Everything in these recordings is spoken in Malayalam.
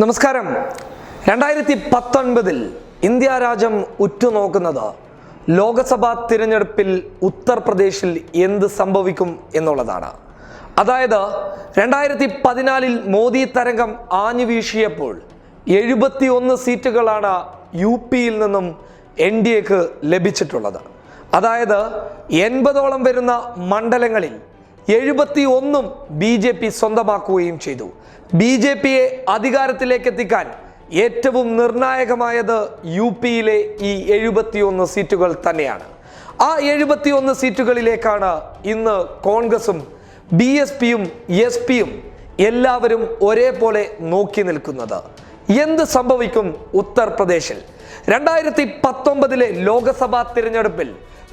നമസ്കാരം. രണ്ടായിരത്തി പത്തൊൻപതിൽ ഇന്ത്യ രാജ്യം ഉറ്റുനോക്കുന്നത് ലോകസഭാ തിരഞ്ഞെടുപ്പിൽ ഉത്തർപ്രദേശിൽ എന്ത് സംഭവിക്കും എന്നുള്ളതാണ്. അതായത് രണ്ടായിരത്തി പതിനാലിൽ മോദി തരംഗം ആഞ്ഞു വീശിയപ്പോൾ എഴുപത്തി ഒന്ന് സീറ്റുകളാണ് യു പിയിൽ നിന്നും എൻ ഡി എക്ക് ലഭിച്ചിട്ടുള്ളത്. അതായത് എൺപതോളം വരുന്ന മണ്ഡലങ്ങളിൽ എഴുപത്തി ഒന്നും ബി ജെ പി സ്വന്തമാക്കുകയും ചെയ്തു. ബി ജെ പിയെ അധികാരത്തിലേക്ക് എത്തിക്കാൻ ഏറ്റവും നിർണായകമായത് യു പിയിലെ ഈ എഴുപത്തിയൊന്ന് സീറ്റുകൾ തന്നെയാണ്. ആ എഴുപത്തിയൊന്ന് സീറ്റുകളിലേക്കാണ് ഇന്ന് കോൺഗ്രസും ബി എസ് പിയും എസ് പിയും എല്ലാവരും ഒരേപോലെ നോക്കി നിൽക്കുന്നത്. എന്ത് സംഭവിക്കും ഉത്തർപ്രദേശിൽ? രണ്ടായിരത്തി പത്തൊമ്പതിലെ ലോക്സഭാ തിരഞ്ഞെടുപ്പിൽ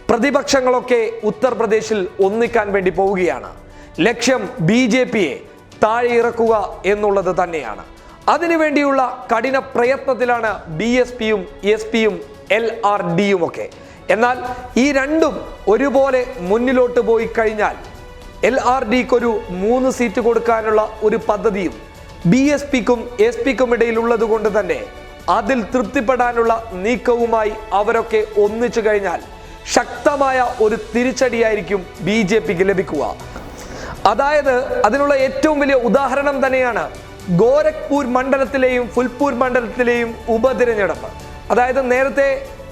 പ്രതിപക്ഷങ്ങളൊക്കെ ഉത്തർപ്രദേശിൽ ഒന്നിക്കാൻ വേണ്ടി പോവുകയാണ്. ലക്ഷ്യം ബി ജെ പിയെ താഴെ ഇറക്കുക എന്നുള്ളത് തന്നെയാണ്. അതിനുവേണ്ടിയുള്ള കഠിന പ്രയത്നത്തിലാണ് ബി എസ് പിയും എസ് പിയും എൽ ആർ ഡിയും ഒക്കെ എന്നാൽ ഈ രണ്ടും ഒരുപോലെ മുന്നിലോട്ട് പോയി കഴിഞ്ഞാൽ എൽ ആർ ഡിക്കൊരു മൂന്ന് സീറ്റ് കൊടുക്കാനുള്ള ഒരു പദ്ധതിയും ബി എസ് പിക്കും എസ് പിക്കും ഇടയിലുള്ളത് കൊണ്ട് തന്നെ അതിൽ തൃപ്തിപ്പെടാനുള്ള നീക്കവുമായി അവരൊക്കെ ഒന്നിച്ചു കഴിഞ്ഞാൽ ശക്തമായ ഒരു തിരിച്ചടിയായിരിക്കും ബി ജെ പിക്ക് ലഭിക്കുക. അതായത് അതിനുള്ള ഏറ്റവും വലിയ ഉദാഹരണം തന്നെയാണ് ഗോരഖ്പൂർ മണ്ഡലത്തിലെയും ഫുൽപൂർ മണ്ഡലത്തിലെയും ഉപതിരഞ്ഞെടുപ്പ്. അതായത് നേരത്തെ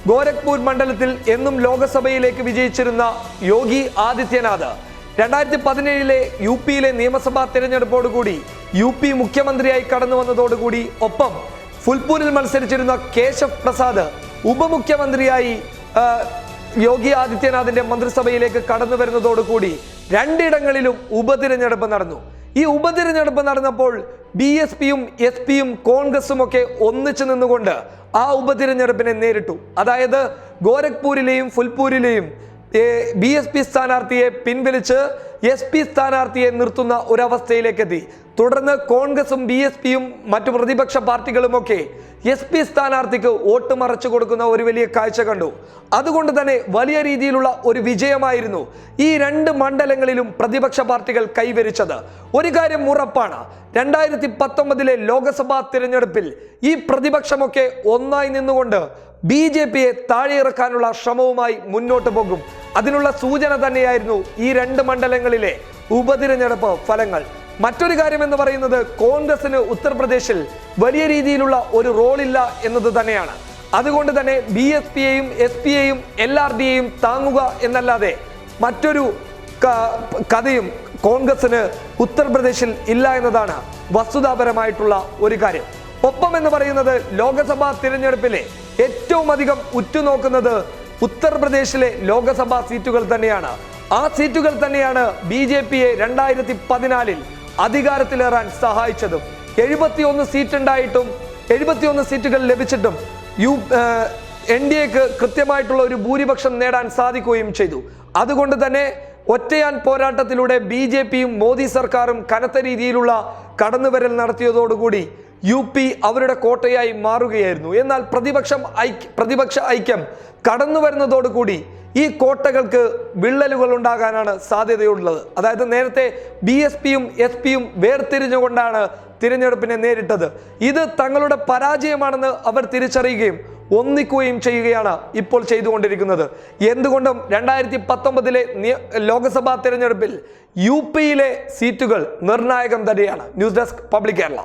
ഗോരഖ്പൂർ മണ്ഡലത്തിൽ എന്നും ലോകസഭയിലേക്ക് വിജയിച്ചിരുന്ന യോഗി ആദിത്യനാഥ് രണ്ടായിരത്തി പതിനേഴിലെ യു പിയിലെ നിയമസഭാ തിരഞ്ഞെടുപ്പോടുകൂടി യു പി മുഖ്യമന്ത്രിയായി കടന്നു വന്നതോടുകൂടി ഒപ്പം ഫുൽപൂരിൽ മത്സരിച്ചിരുന്ന കേശവ് പ്രസാദ് ഉപമുഖ്യമന്ത്രിയായി യോഗി ആദിത്യനാഥിന്റെ മന്ത്രിസഭയിലേക്ക് കടന്നു വരുന്നതോടുകൂടി രണ്ടിടങ്ങളിലും ഉപതിരഞ്ഞെടുപ്പ് നടന്നു. ഈ ഉപതിരഞ്ഞെടുപ്പ് നടന്നപ്പോൾ ബി എസ് പിയും എസ് പിയും കോൺഗ്രസും ഒക്കെ ഒന്നിച്ചു നിന്നുകൊണ്ട് ആ ഉപതിരഞ്ഞെടുപ്പിനെ നേരിട്ടു. അതായത് ഗോരഖ്പൂരിലെയും ഫുൽപൂരിലെയും ബി എസ് പി സ്ഥാനാർത്ഥിയെ പിൻവലിച്ച് എസ് പി സ്ഥാനാർത്ഥിയെ നിർത്തുന്ന ഒരവസ്ഥയിലേക്ക് എത്തി തുടർന്ന് കോൺഗ്രസും ബി എസ് പിയും മറ്റു പ്രതിപക്ഷ പാർട്ടികളുമൊക്കെ എസ് പി സ്ഥാനാർത്ഥിക്ക് വോട്ട് മറച്ചു കൊടുക്കുന്ന ഒരു വലിയ കാഴ്ച കണ്ടു. അതുകൊണ്ട് തന്നെ വലിയ രീതിയിലുള്ള ഒരു വിജയമായിരുന്നു ഈ രണ്ട് മണ്ഡലങ്ങളിലും പ്രതിപക്ഷ പാർട്ടികൾ കൈവരിച്ചത്. ഒരു കാര്യം ഉറപ്പാണ് രണ്ടായിരത്തി പത്തൊമ്പതിലെ ലോക്സഭാ തിരഞ്ഞെടുപ്പിൽ ഈ പ്രതിപക്ഷമൊക്കെ ഒന്നായി നിന്നുകൊണ്ട് ബി ജെ പിയെ താഴെയിറക്കാനുള്ള ശ്രമവുമായി മുന്നോട്ട് പോകും. അതിനുള്ള സൂചന തന്നെയായിരുന്നു ഈ രണ്ട് മണ്ഡലങ്ങളിലെ ഉപതിരഞ്ഞെടുപ്പ് ഫലങ്ങൾ. മറ്റൊരു കാര്യം എന്ന് പറയുന്നത് കോൺഗ്രസിന് ഉത്തർപ്രദേശിൽ വലിയ രീതിയിലുള്ള ഒരു റോളില്ല എന്നത് തന്നെയാണ്. അതുകൊണ്ട് തന്നെ ബി എസ് പിയെയും എസ് പിയെയും എൽ ആർ ഡിയെയും താങ്ങുക എന്നല്ലാതെ മറ്റൊരു കഥയും കോൺഗ്രസിന് ഉത്തർപ്രദേശിൽ ഇല്ല എന്നതാണ് വസ്തുതാപരമായിട്ടുള്ള ഒരു കാര്യം. ഒപ്പം എന്ന് പറയുന്നത് ലോക്സഭാ തിരഞ്ഞെടുപ്പിലെ ഏറ്റവും അധികം ഉറ്റുനോക്കുന്നത് ഉത്തർപ്രദേശിലെ ലോക്സഭാ സീറ്റുകൾ തന്നെയാണ്. ആ സീറ്റുകൾ തന്നെയാണ് ബി ജെ പിയെ രണ്ടായിരത്തി പതിനാലിൽ അധികാരത്തിലേറാൻ സഹായിച്ചതും. എഴുപത്തിയൊന്ന് സീറ്റ് ഉണ്ടായിട്ടും എഴുപത്തിയൊന്ന് സീറ്റുകൾ ലഭിച്ചിട്ടും യു എൻ ഡി എക്ക് കൃത്യമായിട്ടുള്ള ഒരു ഭൂരിപക്ഷം നേടാൻ സാധിക്കുകയും ചെയ്തു. അതുകൊണ്ട് തന്നെ ഒറ്റയാൻ പോരാട്ടത്തിലൂടെ ബി ജെ പിയും മോദി സർക്കാരും കനത്ത രീതിയിലുള്ള കടന്നുവരൽ നടത്തിയതോടുകൂടി യു പി അവരുടെ കോട്ടയായി മാറുകയായിരുന്നു. എന്നാൽ പ്രതിപക്ഷം പ്രതിപക്ഷ ഐക്യം കടന്നു വരുന്നതോടുകൂടി ഈ കോട്ടകൾക്ക് വിള്ളലുകൾ ഉണ്ടാകാനാണ് സാധ്യതയുള്ളത്. അതായത് നേരത്തെ ബി എസ് പിയും എസ് പിയും വേർതിരിഞ്ഞുകൊണ്ടാണ് തിരഞ്ഞെടുപ്പിനെ നേരിട്ടത്. ഇത് തങ്ങളുടെ പരാജയമാണെന്ന് അവർ തിരിച്ചറിയുകയും ഒന്നിക്കുകയും ചെയ്യുകയാണ് ഇപ്പോൾ ചെയ്തുകൊണ്ടിരിക്കുന്നത്. എന്തുകൊണ്ടും രണ്ടായിരത്തി പത്തൊമ്പതിലെ ലോക്സഭാ തിരഞ്ഞെടുപ്പിൽ യു പിയിലെ സീറ്റുകൾ നിർണായകം തന്നെയാണ്. News desk public Kerala.